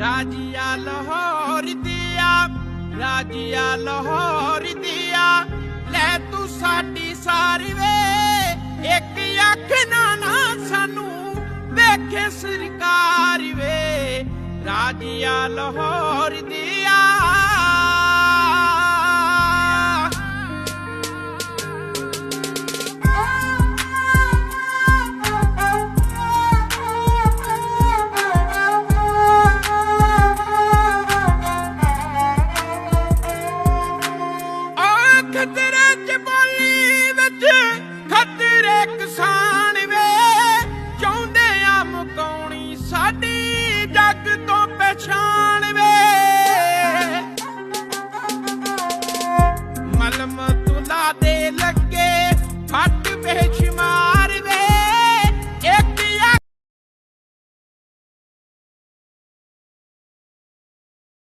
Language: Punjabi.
ਰਾਜੀਆ ਲਾਹੌਰ ਦੀਆ, ਰਾਜੀਆ ਲਾਹੌਰ ਦੀਆ। ਲੈ ਤੂੰ ਸਾਡੀ ਸਾਰੀ ਵੇ ਇੱਕ ਅੱਖ ਨਾ ਨਾ ਸਾਨੂੰ ਵੇਖੇ ਸਰਕਾਰ ਵੇ ਰਾਜੀਆ ਲਾਹੌਰ ਦੀਆ ਖਤਰੇ ਖਤਰੇ ਕਿਸਾਨ ਵੇ। ਚਾਹੁੰਦੇ ਆ ਮੁਕਾਉਣੀ ਸਾਡੀ ਜੱਗ ਤੋਂ ਪਛਾਣ ਵੇ। ਮਲਮ ਤੁਲਾ ਦੇ ਲੱਗ